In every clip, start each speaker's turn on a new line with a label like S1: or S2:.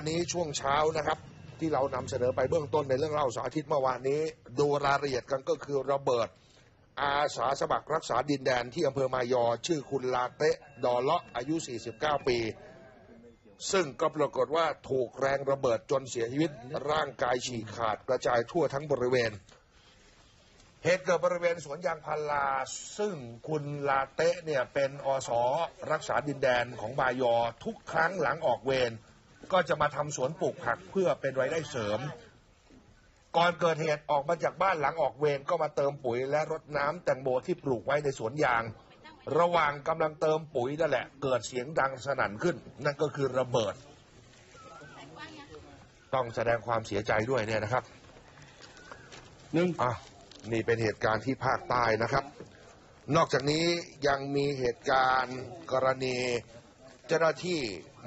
S1: นี้ช่วงเช้านะครับ ที่เรานำเสนอไปเบื้องต้นในเรื่องเล่าสาร์อาทิตย์เมื่อวานนี้ดูรายละเอียดกันก็คือระเบิด อาสาสมัครรักษาดินแดนที่อำเภอมายอ ชื่อคุณลาเตะดอเลาะอายุ 49 ปี ซึ่งก็ปรากฏว่าถูกแรงระเบิดจนเสียชีวิตร่างกายฉีกขาดกระจายทั่วทั้งบริเวณเหตุเกิดบริเวณสวนยางพาราซึ่งคุณลาเตะเนี่ยเป็นอสรักษาดินแดนของมายอทุกครั้งหลังออกเวร ก็จะมาทำสวนปลูกผักเพื่อเป็นรายได้เสริม ก่อนเกิดเหตุออกมาจากบ้านหลังออกเวรก็มาเติมปุ๋ยและรดน้ำแตงโมที่ปลูกไว้ในสวนยาง ระหว่างกำลังเติมปุ๋ยนั่นแหละ เกิดเสียงดังสนั่นขึ้น นั่นก็คือระเบิด ต้องแสดงความเสียใจด้วยเนี่ยนะครับ
S2: หนึ่ง
S1: อะนี่เป็นเหตุการณ์ที่ภาคใต้นะครับ นอกจากนี้ยังมีเหตุการณ์กรณี เจ้าหน้าที่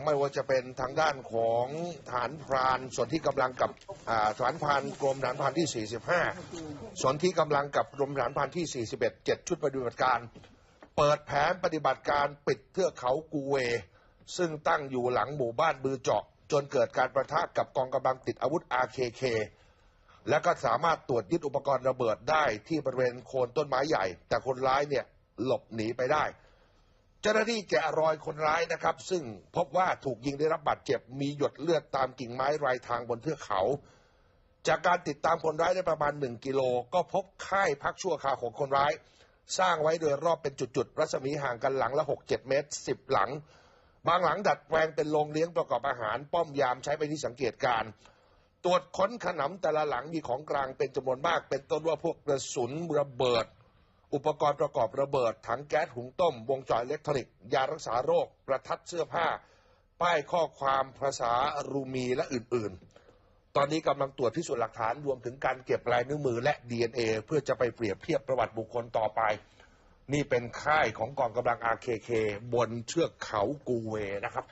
S1: ไม่ว่าจะเป็นทางด้านของฐานพรานส่วนที่กำลังกับฐานพรานกรมฐานพรานที่ 45 ส่วนที่กำลังกับกรมฐานพรานที่ 41 7 ชุดปฏิบัติการ เปิดแผนปฏิบัติการปิดเทือกเขากูเว ซึ่งตั้งอยู่หลังหมู่บ้านบือเจาะ จนเกิดการประทะกับกองกำลังติดอาวุธ RKK และก็สามารถตรวจยึดอุปกรณ์ระเบิดได้ที่บริเวณโคนต้นไม้ใหญ่ แต่คนร้ายเนี่ยหลบหนีไปได้ เจ้าหน้าที่แกะรอยคนร้ายนะครับ ซึ่งพบว่าถูกยิงได้รับบาดเจ็บมีหยดเลือดตามกิ่งไม้รายทางบนเทือกเขา จากการติดตามคนร้ายได้ประมาณ 1 กิโล ก็พบค่ายพักชั่วคราวของคนร้าย สร้างไว้โดยรอบเป็นจุดๆรัศมีห่างกันหลังละ 6-7 เมตร 10 หลัง บางหลังดัดแปลงเป็นโรงเลี้ยงประกอบอาหาร ป้อมยามใช้เป็นที่สังเกตการตรวจค้นขนำแต่ละหลังมีของกลางเป็นจำนวนมาก เป็นต้นว่าพวกกระสุนระเบิด อุปกรณ์ประกอบระเบิด ถังแก๊สหุงต้ม วงจรอิเล็กทรอนิกส์ยารักษาโรค ประทัดเสื้อผ้า ป้ายข้อความภาษารูมีและอื่น ๆ ตอนนี้กำลังตรวจพิสูจน์หลักฐานรวมถึงการเก็บลายนิ้วมือและ DNA เพื่อจะไปเปรียบเทียบประวัติบุคคลต่อไป นี่เป็นค่ายของกองกำลัง RKK บนเชือกเขากูเวนะครับ